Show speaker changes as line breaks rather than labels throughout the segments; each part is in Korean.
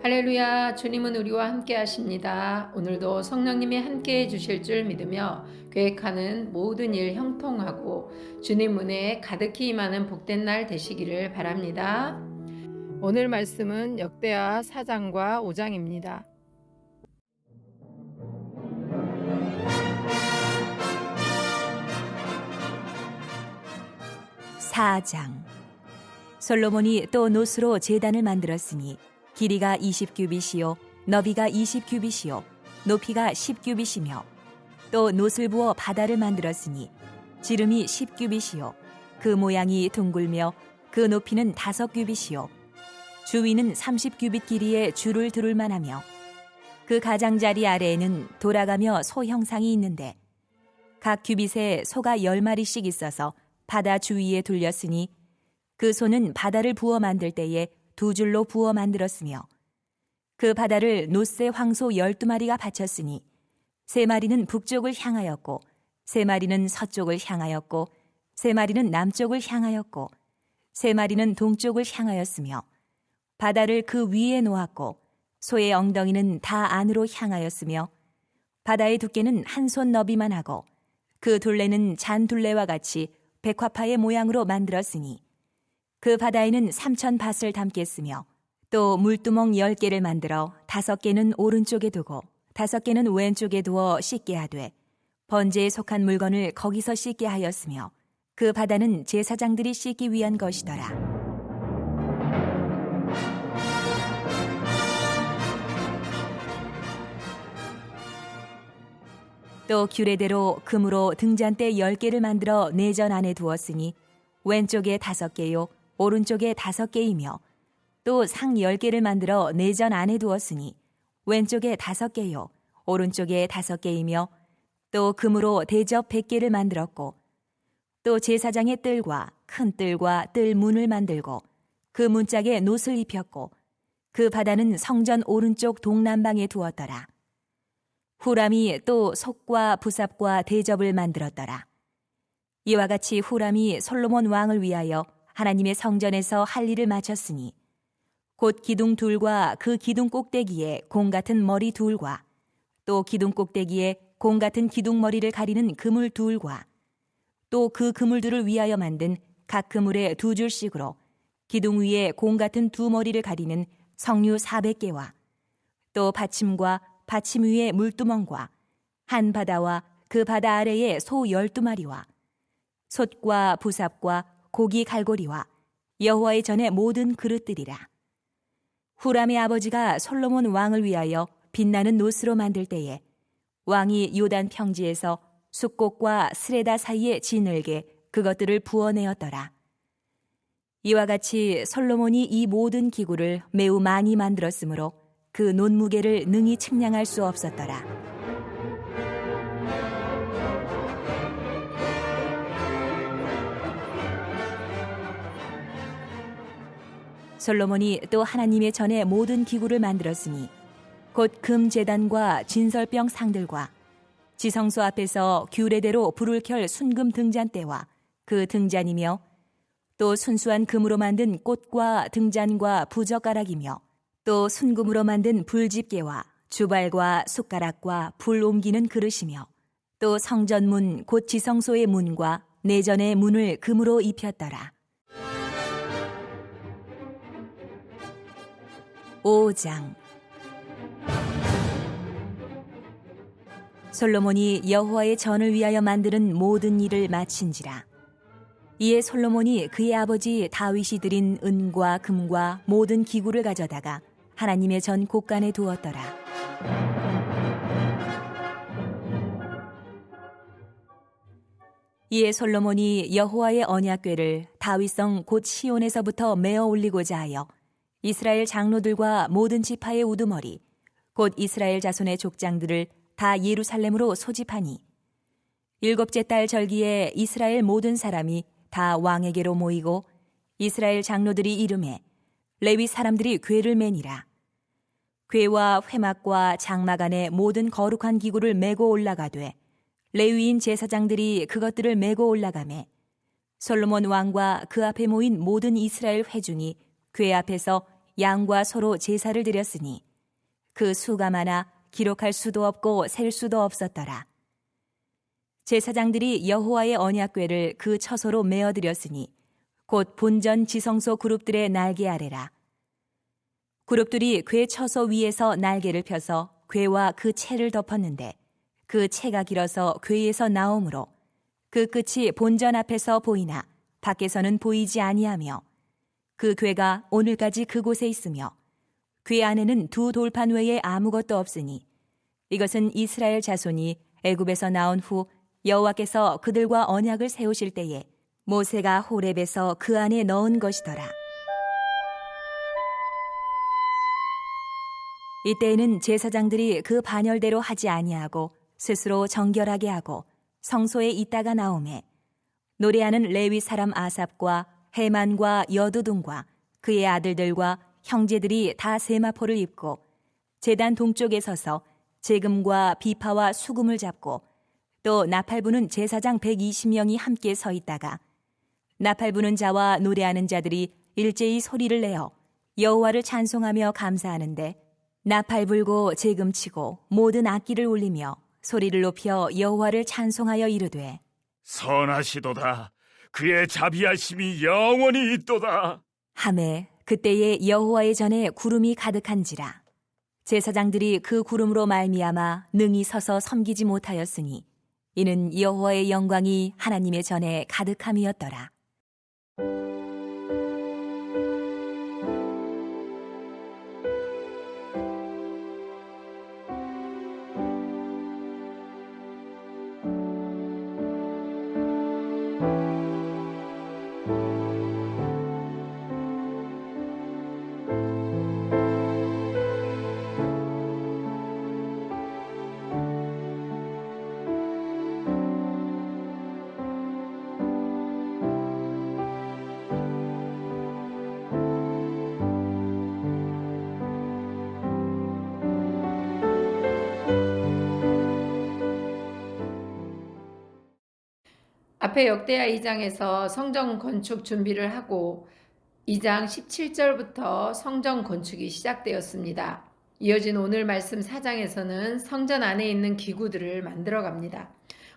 할렐루야, 주님은 우리와 함께 하십니다. 오늘도 성령님이 함께 해 주실 줄 믿으며 계획하는 모든 일 형통하고 주님 은혜에 가득히 임하는 복된 날 되시기를 바랍니다. 오늘 말씀은 역대하 4장과 5장입니다.
4장 솔로몬이 또 노스로 제단을 만들었으니 길이가 20규빗이요 너비가 20규빗이요 높이가 10규빗이며 또 노슬 부어 바다를 만들었으니 지름이 10규빗이요 그 모양이 둥글며 그 높이는 5규빗이요 주위는 30규빗 길이의 줄을 두를 만하며 그 가장자리 아래에는 돌아가며 소 형상이 있는데 각 규빗에 소가 10마리씩 있어서 바다 주위에 둘렸으니 그 소는 바다를 부어 만들 때에 두 줄로 부어 만들었으며 그 바다를 노새 황소 열두 마리가 바쳤으니 세 마리는 북쪽을 향하였고 세 마리는 서쪽을 향하였고 세 마리는 남쪽을 향하였고 세 마리는 동쪽을 향하였으며 바다를 그 위에 놓았고 소의 엉덩이는 다 안으로 향하였으며 바다의 두께는 한 손 너비만 하고 그 둘레는 잔 둘레와 같이 백화파의 모양으로 만들었으니 그 바다에는 삼천 밭을 담겠으며 또 물두멍 열 개를 만들어 다섯 개는 오른쪽에 두고 다섯 개는 왼쪽에 두어 씻게 하되 번제에 속한 물건을 거기서 씻게 하였으며 그 바다는 제사장들이 씻기 위한 것이더라. 또 규례대로 금으로 등잔대 열 개를 만들어 내전 안에 두었으니 왼쪽에 다섯 개요 오른쪽에 다섯 개이며 또 상 열 개를 만들어 내전 안에 두었으니 왼쪽에 다섯 개요 오른쪽에 다섯 개이며 또 금으로 대접 백 개를 만들었고 또 제사장의 뜰과 큰 뜰과 뜰 문을 만들고 그 문짝에 노을 입혔고 그 바다는 성전 오른쪽 동남방에 두었더라. 후람이 또 속과 부삽과 대접을 만들었더라. 이와 같이 후람이 솔로몬 왕을 위하여 하나님의 성전에서 할 일을 마쳤으니 곧 기둥 둘과 그 기둥 꼭대기에 공 같은 머리 둘과 또 기둥 꼭대기에 공 같은 기둥 머리를 가리는 그물 둘과 또 그 그물들을 위하여 만든 각 그물에 두 줄씩으로 기둥 위에 공 같은 두 머리를 가리는 성류 400개와 또 받침과 받침 위에 물두멍과 한 바다와 그 바다 아래에 소 열두 마리와 솥과 부삽과 고기 갈고리와 여호와의 전에 모든 그릇들이라. 후람의 아버지가 솔로몬 왕을 위하여 빛나는 노스로 만들 때에 왕이 요단 평지에서 숫곡과 스레다 사이에 지늘게 그것들을 부어내었더라. 이와 같이 솔로몬이 이 모든 기구를 매우 많이 만들었으므로 그 논무게를 능히 측량할 수 없었더라. 솔로몬이 또 하나님의 전에 모든 기구를 만들었으니 곧 금 제단과 진설병 상들과 지성소 앞에서 규례대로 불을 켤 순금 등잔대와 그 등잔이며 또 순수한 금으로 만든 꽃과 등잔과 부젓가락이며 또 순금으로 만든 불집게와 주발과 숟가락과 불 옮기는 그릇이며 또 성전문 곧 지성소의 문과 내전의 문을 금으로 입혔더라. 5장 솔로몬이 여호와의 전을 위하여 만드는 모든 일을 마친지라. 이에 솔로몬이 그의 아버지 다윗이 드린 은과 금과 모든 기구를 가져다가 하나님의 전 곳간에 두었더라. 이에 솔로몬이 여호와의 언약궤를 다윗성 곧 시온에서부터 메어 올리고자 하여 이스라엘 장로들과 모든 지파의 우두머리 곧 이스라엘 자손의 족장들을 다 예루살렘으로 소집하니 일곱째 달 절기에 이스라엘 모든 사람이 다 왕에게로 모이고 이스라엘 장로들이 이름에 레위 사람들이 궤를 매니라. 궤와 회막과 장막 안에 모든 거룩한 기구를 메고 올라가되 레위인 제사장들이 그것들을 메고 올라가매 솔로몬 왕과 그 앞에 모인 모든 이스라엘 회중이 궤 앞에서 양과 소로 제사를 드렸으니 그 수가 많아 기록할 수도 없고 셀 수도 없었더라. 제사장들이 여호와의 언약궤를 그 처소로 메어 드렸으니 곧 본전 지성소 그룹들의 날개 아래라. 그룹들이 궤 처소 위에서 날개를 펴서 궤와 그 채를 덮었는데 그 채가 길어서 궤에서 나오므로 그 끝이 본전 앞에서 보이나 밖에서는 보이지 아니하며 그 궤가 오늘까지 그곳에 있으며 궤 안에는 두 돌판 외에 아무것도 없으니 이것은 이스라엘 자손이 애굽에서 나온 후 여호와께서 그들과 언약을 세우실 때에 모세가 호렙에서 그 안에 넣은 것이더라. 이때에는 제사장들이 그 반열대로 하지 아니하고 스스로 정결하게 하고 성소에 있다가 나오매 노래하는 레위 사람 아삽과 해만과 여두둔과 그의 아들들과 형제들이 다 세마포를 입고 제단 동쪽에 서서 재금과 비파와 수금을 잡고 또 나팔 부는 제사장 120명이 함께 서 있다가 나팔 부는 자와 노래하는 자들이 일제히 소리를 내어 여호와를 찬송하며 감사하는데 나팔 불고 재금 치고 모든 악기를 울리며 소리를 높여 여호와를 찬송하여 이르되
선하시도다. 그의 자비하심이 영원히 있도다.
함에 그때에 여호와의 전에 구름이 가득한지라 제사장들이 그 구름으로 말미암아 능히 서서 섬기지 못하였으니 이는 여호와의 영광이 하나님의 전에 가득함이었더라
앞에 역대하 2장에서 성전 건축 준비를 하고 2장 17절부터 성전 건축이 시작되었습니다. 이어진 오늘 말씀 4장에서는 성전 안에 있는 기구들을 만들어 갑니다.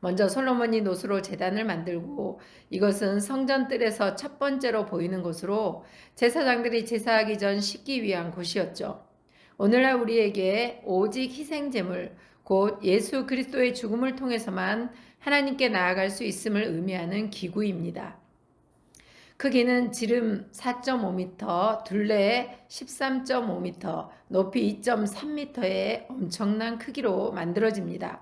먼저 솔로몬이 노수로 제단을 만들고 이것은 성전 뜰에서 첫 번째로 보이는 곳으로 제사장들이 제사하기 전 씻기 위한 곳이었죠. 오늘날 우리에게 오직 희생 제물 곧 예수 그리스도의 죽음을 통해서만 하나님께 나아갈 수 있음을 의미하는 기구입니다. 크기는 지름 4.5m, 둘레 13.5m, 높이 2.3m의 엄청난 크기로 만들어집니다.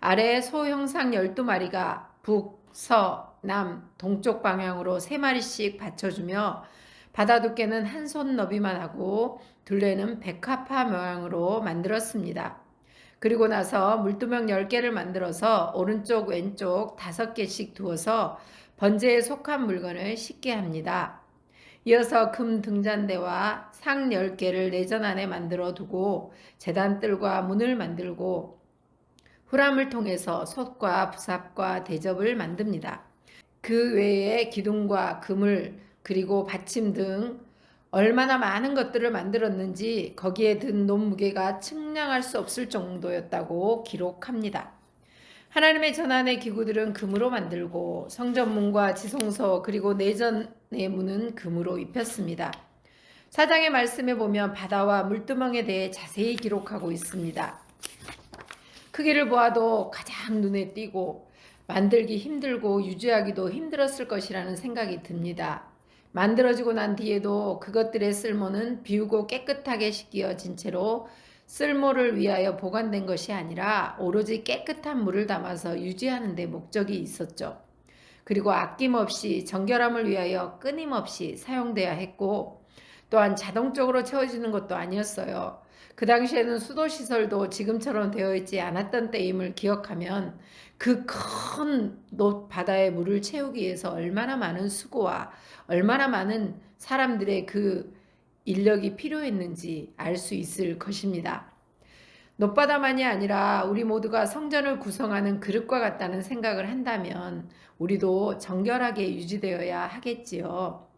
아래 소 형상 12마리가 북, 서, 남, 동쪽 방향으로 3마리씩 받쳐주며 바다 두께는 한 손 너비만 하고 둘레는 백합화 모양으로 만들었습니다. 그리고 나서 물두멍 10개를 만들어서 오른쪽 왼쪽 5개씩 두어서 번제에 속한 물건을 씻게 합니다. 이어서 금 등잔대와 상 10개를 내전 안에 만들어 두고 재단뜰과 문을 만들고 후람을 통해서 솥과 부삽과 대접을 만듭니다. 그 외에 기둥과 그물 그리고 받침 등 얼마나 많은 것들을 만들었는지 거기에 든 논무게가 측량할 수 없을 정도였다고 기록합니다. 하나님의 전안의 기구들은 금으로 만들고 성전문과 지성소 그리고 내전의 문은 금으로 입혔습니다. 사장의 말씀에 보면 바다와 물두멍에 대해 자세히 기록하고 있습니다. 크기를 보아도 가장 눈에 띄고 만들기 힘들고 유지하기도 힘들었을 것이라는 생각이 듭니다. 만들어지고 난 뒤에도 그것들의 쓸모는 비우고 깨끗하게 씻겨진 채로 쓸모를 위하여 보관된 것이 아니라 오로지 깨끗한 물을 담아서 유지하는 데 목적이 있었죠. 그리고 아낌없이 정결함을 위하여 끊임없이 사용돼야 했고 또한 자동적으로 채워지는 것도 아니었어요. 그 당시에는 수도 시설도 지금처럼 되어 있지 않았던 때임을 기억하면 그 큰 바다의 물을 채우기 위해서 얼마나 많은 수고와 얼마나 많은 사람들의 그 인력이 필요했는지 알 수 있을 것입니다. 높바다만이 아니라 우리 모두가 성전을 구성하는 그릇과 같다는 생각을 한다면 우리도 정결하게 유지되어야 하겠지요.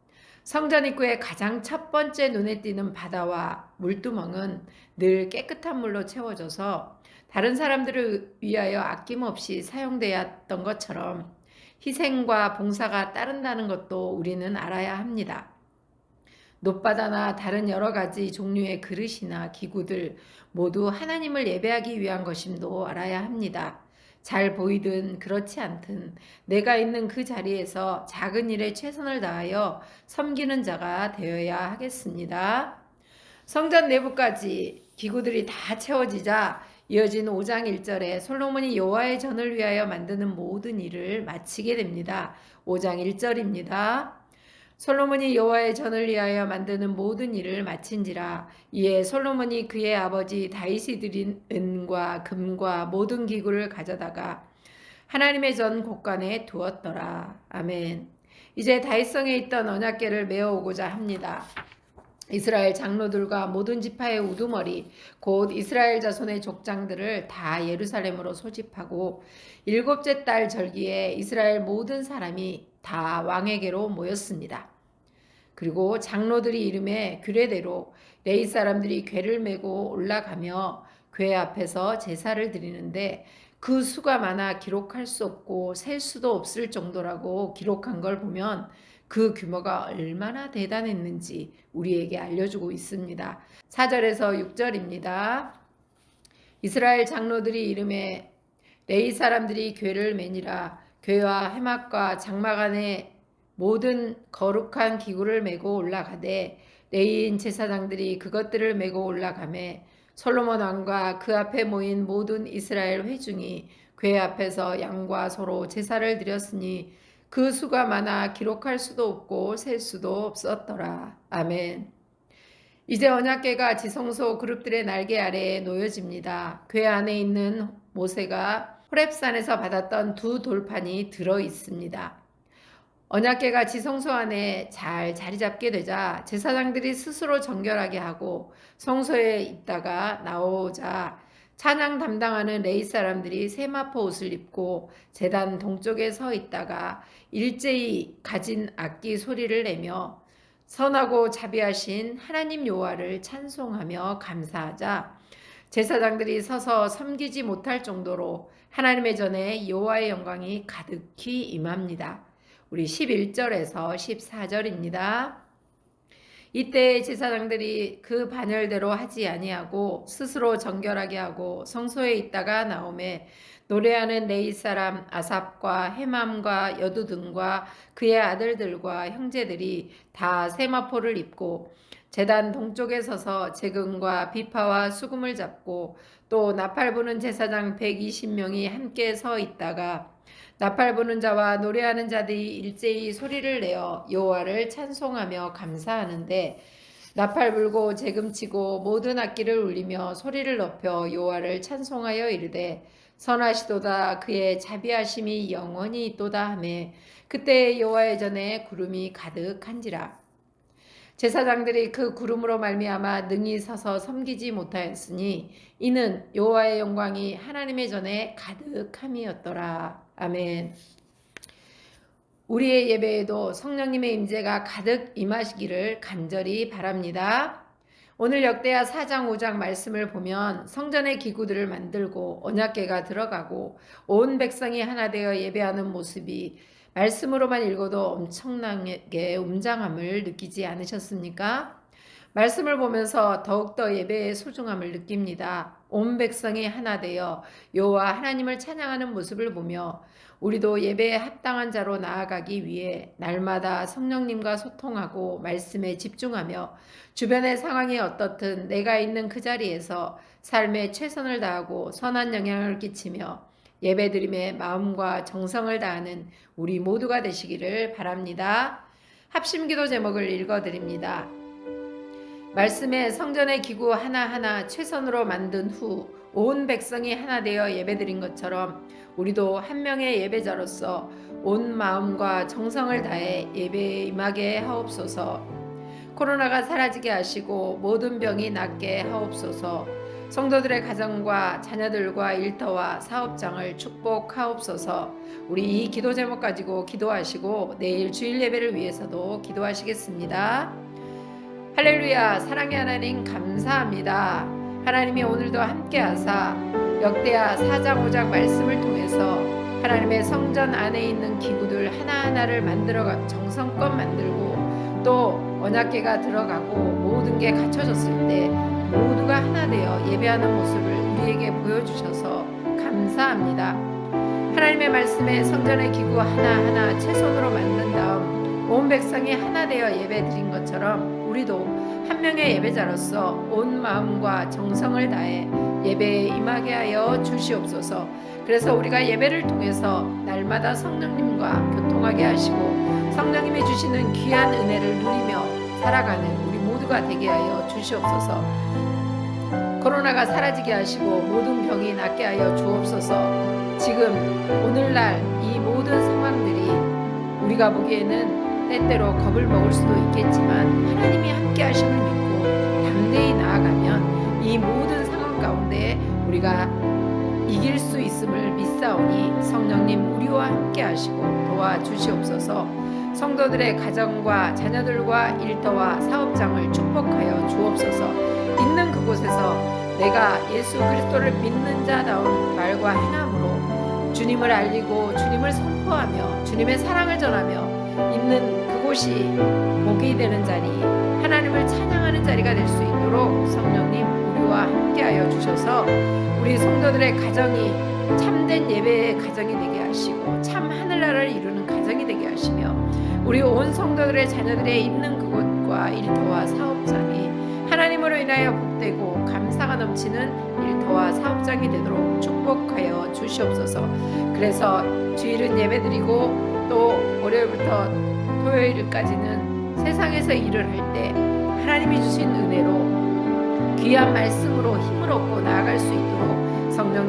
성전 입구의 가장 첫 번째 눈에 띄는 바다와 물두멍은 늘 깨끗한 물로 채워져서 다른 사람들을 위하여 아낌없이 사용되었던 것처럼 희생과 봉사가 따른다는 것도 우리는 알아야 합니다. 노바다나 다른 여러 가지 종류의 그릇이나 기구들 모두 하나님을 예배하기 위한 것임도 알아야 합니다. 잘 보이든 그렇지 않든 내가 있는 그 자리에서 작은 일에 최선을 다하여 섬기는 자가 되어야 하겠습니다. 성전 내부까지 기구들이 다 채워지자 이어진 5장 1절에 솔로몬이 여호와의 전을 위하여 만드는 모든 일을 마치게 됩니다. 5장 1절입니다. 솔로몬이 여호와의 전을 위하여 만드는 모든 일을 마친지라 이에 솔로몬이 그의 아버지 다윗이 드린 은과 금과 모든 기구를 가져다가 하나님의 전 곳간에 두었더라. 아멘. 이제 다윗성에 있던 언약궤를 메어오고자 합니다. 이스라엘 장로들과 모든 지파의 우두머리 곧 이스라엘 자손의 족장들을 다 예루살렘으로 소집하고 일곱째 달 절기에 이스라엘 모든 사람이 다 왕에게로 모였습니다. 그리고 장로들이 이름에 규례대로 레이 사람들이 궤를 메고 올라가며 궤 앞에서 제사를 드리는데 그 수가 많아 기록할 수 없고 셀 수도 없을 정도라고 기록한 걸 보면 그 규모가 얼마나 대단했는지 우리에게 알려주고 있습니다. 4절에서 6절입니다. 이스라엘 장로들이 이름에 레이 사람들이 궤를 매니라 궤와 해막과 장막 안에 모든 거룩한 기구를 메고 올라가되 레이인 제사장들이 그것들을 메고 올라가매 솔로몬 왕과 그 앞에 모인 모든 이스라엘 회중이 궤 앞에서 양과 소로 제사를 드렸으니 그 수가 많아 기록할 수도 없고 셀 수도 없었더라. 아멘. 이제 언약궤가 지성소 그룹들의 날개 아래에 놓여집니다. 궤 안에 있는 모세가 호렙산에서 받았던 두 돌판이 들어 있습니다. 언약궤가 지성소 안에 잘 자리 잡게 되자 제사장들이 스스로 정결하게 하고 성소에 있다가 나오자 찬양 담당하는 레이 사람들이 세마포 옷을 입고 제단 동쪽에 서 있다가 일제히 가진 악기 소리를 내며 선하고 자비하신 하나님 여호와를 찬송하며 감사하자 제사장들이 서서 섬기지 못할 정도로 하나님의 전에 여호와의 영광이 가득히 임합니다. 우리 11절에서 14절입니다. 이때 제사장들이 그 반열대로 하지 아니하고 스스로 정결하게 하고 성소에 있다가 나오매 노래하는 레이 사람 아삽과 헤맘과 여두둔과 그의 아들들과 형제들이 다 세마포를 입고 제단 동쪽에 서서 재금과 비파와 수금을 잡고 또 나팔 부는 제사장 120명이 함께 서 있다가 나팔 부는 자와 노래하는 자들이 일제히 소리를 내어 여호와를 찬송하며 감사하는데 나팔 불고 재금치고 모든 악기를 울리며 소리를 높여 여호와를 찬송하여 이르되 선하시도다. 그의 자비하심이 영원히 있도다 하매 그때 여호와의 전에 구름이 가득한지라 제사장들이 그 구름으로 말미암아 능히 서서 섬기지 못하였으니 이는 여호와의 영광이 하나님의 전에 가득함이었더라. 아멘. 우리의 예배에도 성령님의 임재가 가득 임하시기를 간절히 바랍니다. 오늘 역대하 4장 5장 말씀을 보면 성전의 기구들을 만들고 언약궤가 들어가고 온 백성이 하나 되어 예배하는 모습이 말씀으로만 읽어도 엄청나게 웅장함을 느끼지 않으셨습니까? 말씀을 보면서 더욱더 예배의 소중함을 느낍니다. 온 백성이 하나 되어 여호와 하나님을 찬양하는 모습을 보며 우리도 예배에 합당한 자로 나아가기 위해 날마다 성령님과 소통하고 말씀에 집중하며 주변의 상황이 어떻든 내가 있는 그 자리에서 삶에 최선을 다하고 선한 영향을 끼치며 예배드림에 마음과 정성을 다하는 우리 모두가 되시기를 바랍니다. 합심기도 제목을 읽어드립니다. 말씀에 성전의 기구 하나하나 최선으로 만든 후 온 백성이 하나 되어 예배드린 것처럼 우리도 한 명의 예배자로서 온 마음과 정성을 다해 예배에 임하게 하옵소서. 코로나가 사라지게 하시고 모든 병이 낫게 하옵소서. 성도들의 가정과 자녀들과 일터와 사업장을 축복하옵소서. 우리 이 기도 제목 가지고 기도하시고 내일 주일 예배를 위해서도 기도하시겠습니다. 할렐루야 사랑의 하나님 감사합니다. 하나님이 오늘도 함께하사 역대하 4장 5장 말씀을 통해서 하나님의 성전 안에 있는 기구들 하나하나를 만들어 정성껏 만들고 또 언약계가 들어가고 모든 게 갖춰졌을 때 모두가 하나 되어 예배하는 모습을 우리에게 보여주셔서 감사합니다. 하나님의 말씀에 성전의 기구 하나하나 채손으로 만든 다음 온 백성이 하나 되어 예배 드린 것처럼 우리도 한 명의 예배자로서 온 마음과 정성을 다해 예배에 임하게 하여 주시옵소서. 그래서 우리가 예배를 통해서 날마다 성령님과 교통하게 하시고 성령님이 주시는 귀한 은혜를 누리며 살아가는 우리 모두가 되게 하여 주시옵소서. 코로나가 사라지게 하시고 모든 병이 낫게 하여 주옵소서. 지금 오늘날 이 모든 상황들이 우리가 보기에는 때때로 겁을 먹을 수도 있겠지만 하나님이 함께 하심을 믿고 담대히 나아가면 이 모든 상황 가운데 우리가 이길 수 있음을 믿사오니 성령님 우리와 함께 하시고 도와주시옵소서 성도들의 가정과 자녀들과 일터와 사업장을 축복하여 주옵소서 있는 그곳에서 내가 예수 그리스도를 믿는 자다운 말과 행함으로 주님을 알리고 주님을 선포하며 주님의 사랑을 전하며 있는 그곳이 복이 되는 자리 하나님을 찬양하는 자리가 될 수 있도록 성령님 우리와 함께하여 주셔서 우리 성도들의 가정이 참된 예배의 가정이 되게 하시고 참 하늘나라를 이루는 가정이 되게 하시며 우리 온 성도들의 자녀들의 있는 그곳과 일터와 사업장이 하나님으로 인하여 복되고 감사가 넘치는 일터와 사업장이 되도록 축복하여 주시옵소서. 그래서 주일은 예배드리고 또 월요일부터 토요일까지는 세상에서 일을 할 때 하나님이 주신 은혜로 귀한 말씀으로 힘을 얻고 나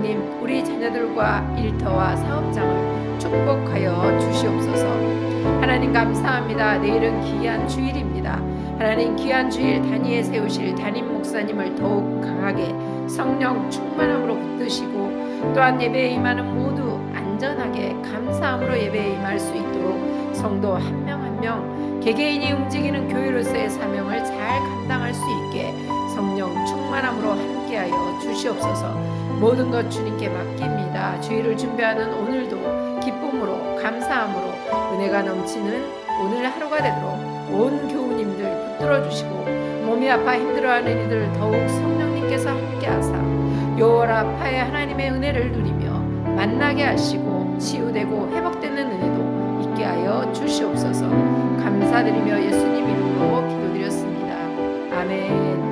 성령님 우리 자녀들과 일터와 사업장을 축복하여 주시옵소서. 하나님 감사합니다. 내일은 귀한 주일입니다. 하나님 귀한 주일 단위에 세우실 담임 목사님을 더욱 강하게 성령 충만함으로 붙드시고 또한 예배에 임하는 모두 안전하게 감사함으로 예배에 임할 수 있도록 성도 한 명 한 명 개개인이 움직이는 교회로서의 사명을 잘 감당할 수 있게 성령 충만함으로 함께하여 주시옵소서 모든 것 주님께 맡깁니다. 주일을 준비하는 오늘도 기쁨으로 감사함으로 은혜가 넘치는 오늘 하루가 되도록 온 교우님들 붙들어 주시고 몸이 아파 힘들어하는 이들 더욱 성령님께서 함께하사 요월아파의 하나님의 은혜를 누리며 만나게 하시고 치유되고 회복되는 은혜도 있게 하여 주시옵소서. 감사드리며 예수님 이름으로 기도드렸습니다. 아멘